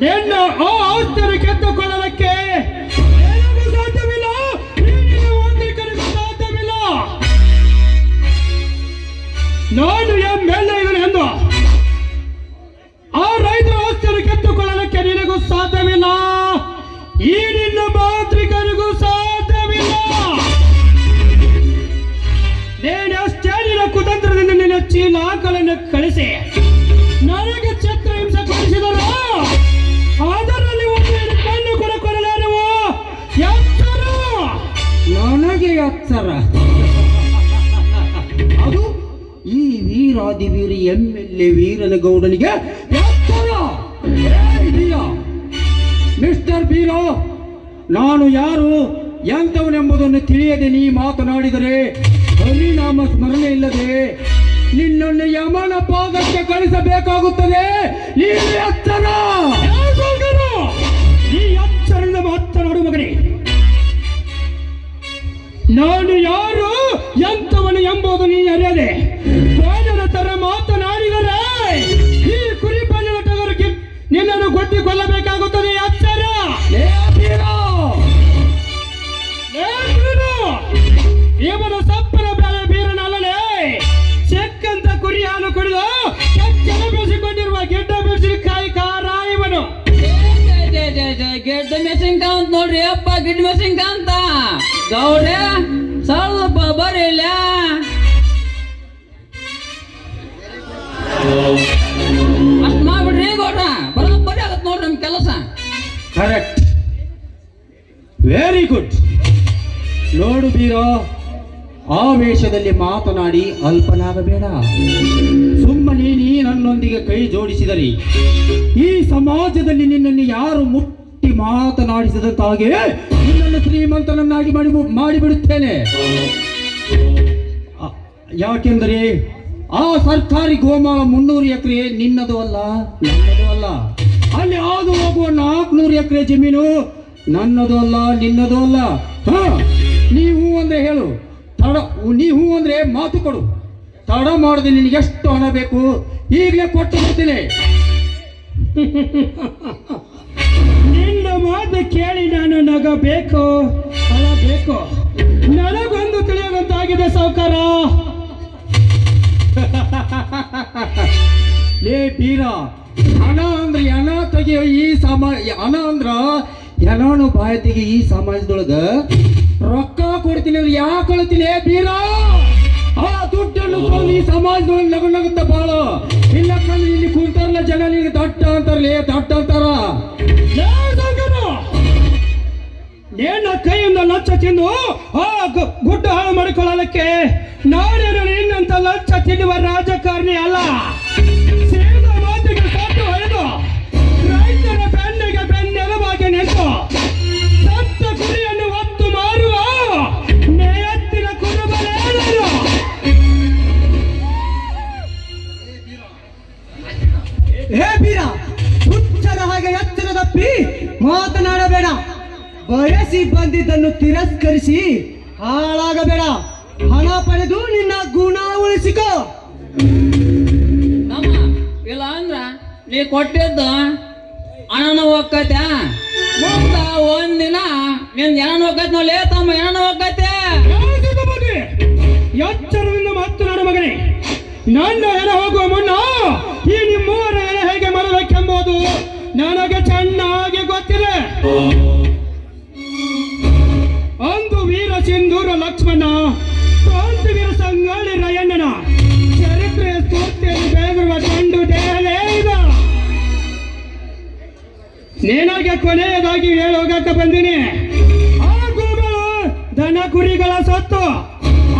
ನಿನ್ನ ಆ ಆಸ್ತಿಯನ್ನು ಕೆತ್ತುಕೊಳ್ಳೋದಕ್ಕೆ ಸಾಧ್ಯವಿಲ್ಲ? ಸಾಧ್ಯವಿಲ್ಲ? ನಾನು ಎಂ ಎಲ್ ಎ ಎಂದು ಆ ರೈತರ ಆಸ್ತಿಯನ್ನು ಕೆತ್ತುಕೊಳ್ಳಲಿಕ್ಕೆ ನಿನಗೂ ಸಾಧ್ಯವಿಲ್ಲ. ಈ ನಿನ್ನ ಮಾಂತ್ರಿಕರಿಗೂ ಸಾಧ್ಯವಿಲ್ಲ. ಅಷ್ಟೇ ನಿನ್ನ ಕುತಂತ್ರದಿಂದ ನಿನ್ನ ಚೀಲಾಕಲನ್ನು ಕಳಿಸಿ. ವೀರಾದಿ ವೀರ ಎಂ ಎಲ್ ಎ ವೀರನಗೌಡನಿಗೆ ಮಿಸ್ಟರ್ ಬೀರೋ ನಾನು ಯಾರು ಎಂಥವನೆಂಬುದನ್ನು ತಿಳಿಯದೆ ನೀ ಮಾತನಾಡಿದರೆ ಪರಿಣಾಮ ಸ್ಮರಣೆ ಇಲ್ಲದೆ ನಿನ್ನನ್ನು ಯಮನ ಪಾದಕ್ಕೆ ಕಳಿಸಬೇಕಾಗುತ್ತದೆ. ನೀನು ಮಾತನಾಡು ಮಗನೇ. ನಾನು ಯಾರು ಎಂಥವನು ಎಂಬುದು ನೀ ಅರಿಯದೆ. ನಿನ್ನನ್ನು ಅಚ್ಚರ! ಇವನು ಸಪ್ಪನ ಬೆಲೆ ಬೀರನಲ್ಲಲೇ! ಚೆಕ್ಕಂತ ಕುರಿ ಹಾಲು ಕುಡಿದು ಕೆಚ್ಚಲ ಬೆಳೆಸಿಕೊಂಡಿರುವ ಗಿಡ್ಡ ಮೆಣಸಿನಕಾಯಿ ಕಾರ ಇವನು ಗೆಡ್ಡ ಮೆಣಸಿನ್ಕಾಯಿ ಅಂತ ನೋಡ್ರಿ ಅಪ್ಪ ಗಿಡ್ಡ ಮೆಸಿನ್ ಅಂತ. ಗೌಡ್ರೆ ಸ್ವಲ್ಪ ಬರ್ರಿ ಕರೆಕ್ಟ್ ವೆರಿ ಗುಡ್ ನೋಡು ಆ ಆವೇಶದಲ್ಲಿ ಮಾತನಾಡಿ ಅಲ್ಪನಾಗಬೇಡ. ಸುಮ್ಮನೆ ನೀ ನನ್ನೊಂದಿಗೆ ಕೈ ಜೋಡಿಸಿದರಿ ಈ ಸಮಾಜದಲ್ಲಿ ನಿನ್ನನ್ನು ಯಾರು ಮುಟ್ಟಿ ಮಾತನಾಡಿಸಿದಂತಾಗೆ ನಿನ್ನನ್ನು ಶ್ರೀಮಂತನನ್ನಾಗಿ ಮಾಡಿ ಮಾಡಿಬಿಡುತ್ತೇನೆ. ಯಾಕೆಂದರೆ ಆ ಸರ್ಕಾರಿ ಗೋಮಾಳ ಮುನ್ನೂರು ಎಕರೆ ನಿನ್ನದು ಅಲ್ಲ, ನನ್ನದು ಅಲ್ಲ. ಅಲ್ಲಿ ಹಾದು ಹೋಗುವ ಎಕರೆ ಜಮೀನು? ನನ್ನದು ಅಲ್ಲ, ನಿನ್ನದು ಅಲ್ಲ. ಹಾ ನೀವು ಅಂದ್ರೆ ಹೇಳು. ತಡ ನೀವು ಅಂದ್ರೆ ಮಾತು ಕೊಡು. ತಡ ಮಾಡದೆ ನಿನಗೆ ಎಷ್ಟು ಹಣ ಬೇಕು? ಈಗಲೇ ಕೊಟ್ಟು ಬಿಡ್ತೀನಿ ನಿನ್ನ ಮಾತು ಕೇಳಿ ನಾನು ನಗ ನಗಬೇಕು ಅಳಬೇಕು ನನಗೊಂದು ತಿಳಿಯದಂತಾಗಿದೆ ಸಾವುಕಾರ. ಲೇ ಬೀರ ಹಣ ಅಂದ್ರೆ ಹಣ ತೆಗಿಯೋ ಈ ಸಮಾಜ ಹಣ ಅಂದ್ರ ಹೆಣನು ಬಾಯಿ ತೆಗಿ ಈ ಸಮಾಜದೊಳಗ ರೊಕ್ಕ ಕೊಡ್ತೀನಿ ಅಂದ್ರೆ ಯಾಕೆ ಕೊಡ್ತೀನಿ? ಬೀರ! ಆ ದುಡ್ಡನ್ನು ಈ ಸಮಾಜದೊಳಗೆ ನಗು ನಗುತ್ತ ಬಾಳ. ಇಲ್ಲ ಕಂದ್ರೆ ಇಲ್ಲಿ ಕುಂತಾರಲ್ಲ ಜನ ನಿನಗೆ ದಟ್ಟ ಅಂತಾರಲ್ಲ ದಟ್ಟ ಅಂತಾರ? ಏನ ಕೈಯಿಂದ ಲಚ್ಚ ತಿಂದು, ಆ ಗುಡ್ಡ ಹಾಳು ಮಾಡಿಕೊಳ್ಳಲಿಕ್ಕೆ ನಾನೇನು ನಿನ್ನಂತ ಲಚ್ಚ ತಿನ್ನುವ ರಾಜಕಾರಣಿ ಅಲ್ಲ. ಬಯಸಿ ಬಂದಿದ್ದನ್ನು ತಿರಸ್ಕರಿಸಿ ಹಾಳಾಗಬೇಡ. ಹಣ ಪಡೆದು ನಿನ್ನ ಗುಣ ಉಳಿಸಿಕೋ. ನಮ್ಮ ಇಲ್ಲ ಅಂದ್ರ ನೀ ಕೊಟ್ಟಿದ್ದು ಹಣನ ಹೋಗತ್ತೆ ಮುಂದ ಒಂದಿನ ನಿನ್ ಏನ ಹೋಗತ್ ನೋಡ್ಲೇ ತಮ್ಮ ಏನ ಹೋಗತ್ತೆ? ಎಚ್ಚರದಿಂದ ಮಾತನಾಡು ಮಗನೇ. ನನ್ನ ಹೆಣ ಹೋಗುವ ಮುನ್ನ ಈ ನಿಮ್ಮೂರ ಹೆಣ ಹೇಗೆ ಮರಬೇಕೆಂಬುದು ನನಗೆ ಚೆನ್ನಾಗಿ ಗೊತ್ತಿದೆ. ಲಕ್ಷ್ಮಣ ಕ್ರಾಂತಿವೀರ ಸಂಗೊಳ್ಳಿ ರಯಣ್ಣನ ಚರಿತ್ರೆಯ ಸ್ಫೂರ್ತಿಯನ್ನು ಬೆಳೆದಿರುವ ಕಂಡು ದೇಹಲೇ ಇದು. ನಿನಗೆ ಕೊನೆಯದಾಗಿ ಹೇಳೋಗಕ್ಕೆ ಬಂದಿನಿ. ಆ ಗೋಗಳು ದನ ಕುರಿಗಳ ಸತ್ತು,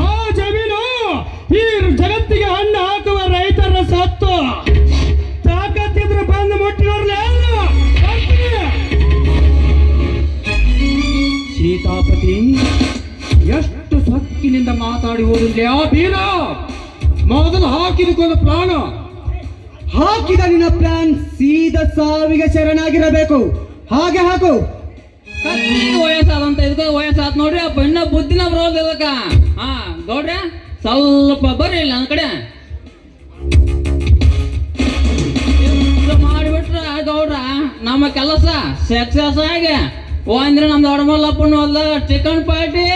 ಆ ಜಮೀನು ಈ ಜಗತ್ತಿಗೆ ಹಣ್ಣು ಹಾಕುವ ರೈತರ ಸತ್ತು. ತಾಕತ್ತಿದ್ರು ಬಂದು ಮುಟ್ಟಿರೋರ್ಲೇ ಸೀತಾಪತಿ ಸೊಕ್ಕಿನಿಂದ ಮಾತಾಡಿ ಹೋದಂತೆ ಆ ಬೀರ ಮೊದಲು ಹಾಕಿದಕ್ಕೊಂದು ಪ್ರಾಣ. ಹಾಕಿದ ನಿನ್ನ ಪ್ಲಾನ್ ಸೀದ ಸಾವಿಗೆ ಶರಣಾಗಿರಬೇಕು. ಹಾಗೆ ಹಾಕು. ವಯಸ್ಸಾದಂತ ಇದಕ್ಕೆ ವಯಸ್ಸಾದ ನೋಡ್ರಿ, ಆ ಬಣ್ಣ ಬುದ್ಧಿನ ಬರೋದು ಇದಕ್ಕ ಹಾ, ಗೌಡ್ರೆ, ಸ್ವಲ್ಪ ಬರ್ರಿ ಇಲ್ಲ ನನ್ನ ಕಡೆ. ಮಾಡಿಬಿಟ್ರ ಗೌಡ್ರ, ನಮ್ಮ ಸಕ್ಸಸ್ ಆಗಿ. ಓ ಅಂದ್ರೆ ನಮ್ದು ಅಡಮಲ್ಲಪ್ಪನ ಹೊಲ್ದ ಚಿಕನ್ ಪಾರ್ಟಿ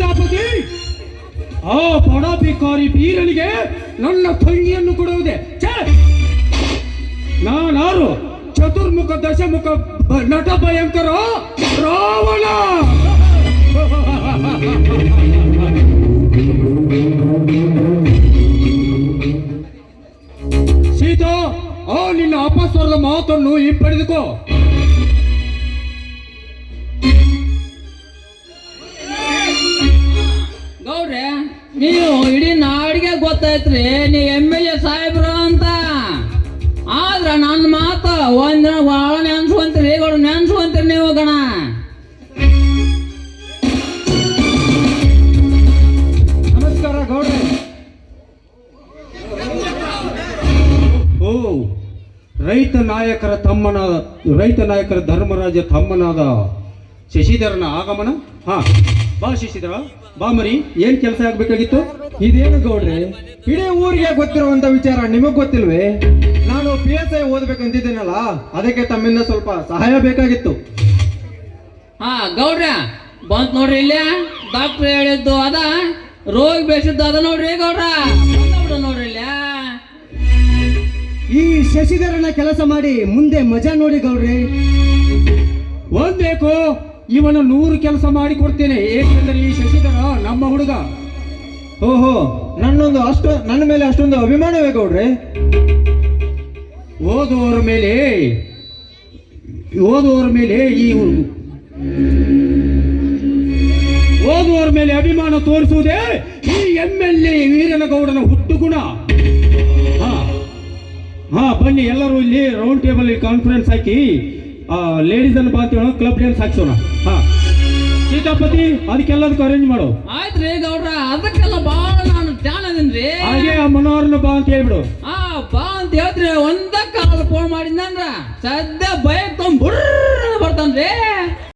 ಸೀತಾಪತಿ ಆ ಬಡ ಭಿಕಾರಿ ಬೀರನಿಗೆ ನನ್ನ ತಂಗಿಯನ್ನು ಕೊಡುವುದೇ! ನಾನಾರು ಚತುರ್ಮುಖ, ದಶಮುಖ ನಟ ಭಯಂಕರ ರಾವಣ! ಸೀತಾ, ಆ ನಿನ್ನ ಅಪಸ್ವರದ ಮಾತನ್ನು ಹಿಂಪಡೆದುಕೋ. ನೀವು ಇಡೀ ನಾಡಿಗೆ ಗೊತ್ತೈತ್ರಿ ನೀ ಎಂ ಎಲ್ ಎ ಸಾಹೇಬ್ರು ಅಂತ. ಆದ್ರ ನನ್ನ ಮಾತ ಒಂದಿನ ಭಾಳ ನೆನ್ಸ್ಕೊಂತೀರಿ ಗೌಡ ನೆನ್ಸ್ಕೊಂತೀರಿ ನೀವು ಗಣ. ನಮಸ್ಕಾರ ಗೌಡ್ರೆ. ಓ ರೈತ ನಾಯಕರ ತಮ್ಮನಾದ ರೈತ ನಾಯಕರ ಧರ್ಮರಾಜ ತಮ್ಮನಾದ ಶಶಿಧರನ ಆಗಮನ? ಹಾ ಬಾ ಶಶಿಧರ. ಬಾ ಮರಿ ಏನ್ ಕೆಲಸ ಆಗ್ಬೇಕಾಗಿತ್ತು? ಇದೇನು ಗೌಡ್ರೆ ಇಡೀ ಊರಿಗೆ ಗೊತ್ತಿರುವಂತ ವಿಚಾರ ನಿಮಗ್ ಗೊತ್ತಿಲ್ವೇ? ನಾನು ಪಿ ಎಸ್ ಐ ಓದ್ಬೇಕಂತಿದ್ದೀನಲ್ಲ ಅದಕ್ಕೆ ತಮ್ಮಿಂದ ಸ್ವಲ್ಪ ಸಹಾಯ ಬೇಕಾಗಿತ್ತು. ಹಾ ಗೌಡ್ರ ಬಂತ್ ನೋಡ್ರಿ ಇಲ್ಲೇ ಡಾಕ್ಟರ್ ಹೇಳಿದ್ದು ಅದ ರೋಗ ಬೇಸಿದ್ದು ಅದ ನೋಡ್ರಿ ಗೌಡ್ರ ನೋಡ್ರಿ ಇಲ್ಲ. ಈ ಶಶಿಧರನ ಕೆಲಸ ಮಾಡಿ ಮುಂದೆ ಮಜಾ ನೋಡಿ ಗೌಡ್ರೆ. ಒಂದ್ ಬೇಕು ಇವನ ನೂರು ಕೆಲಸ ಮಾಡಿ ಕೊಡ್ತೇನೆ. ಏಕೆಂದರೆ ಈ ಶಶಿಧರ ನಮ್ಮ ಹುಡುಗ. ಓಹೋ ನನ್ನೊಂದು ಅಷ್ಟು ನನ್ನ ಮೇಲೆ ಅಷ್ಟೊಂದು ಅಭಿಮಾನವೇ ಗೌಡ್ರೆ? ಓದುವವರ ಮೇಲೆ ಓದುವವರ ಮೇಲೆ ಈ ಹುಡುಗ ಓದುವವರ ಮೇಲೆ ಅಭಿಮಾನ ತೋರಿಸುವುದೇ ಈ ಎಂ ಎಲ್ ಎ ವೀರನಗೌಡನ ಹುಟ್ಟು ಗುಣ ಹಾ ಹಾ ಬನ್ನಿ ಎಲ್ಲರೂ ಇಲ್ಲಿ ರೌಂಡ್ ಟೇಬಲ್ ಕಾನ್ಫರೆನ್ಸ್ ಹಾಕಿ ಲೇಡೀಸ್ ಅನ್ನು ಹೇಳೋ ಕ್ಲಬ್ ಡ್ಯಾನ್ಸ್ ಹಾಕ್ಸೋಣ. ಹಾ. ಸೀತಾಪತಿ ಅದಕ್ಕೆಲ್ಲದಕ್ಕೂ ಅರೇಂಜ್ ಮಾಡು. ಆಯ್ತ್ರಿ ಗೌಡ್ರ ಅದಕ್ಕೆಲ್ಲ ಬಾಳ ನಾನು ಧ್ಯಾನ ಅದೇನ್ರಿ. ಹಾಗೆ ಆ ಮನೋಹರನ ಬಾ ಅಂತ ಹೇಳ್ಬಿಡು. ಆ ಬಾ ಅಂತ ಹೇಳ್ತ್ರಿ ಒಂದ ಕಾಲ ಫೋನ್ ಮಾಡಿದ್ನಂದ್ರ ಸದ್ಯ ಬೈಕ್ ತಂಬುರ್ ಬರ್ತಾನ್ರಿ.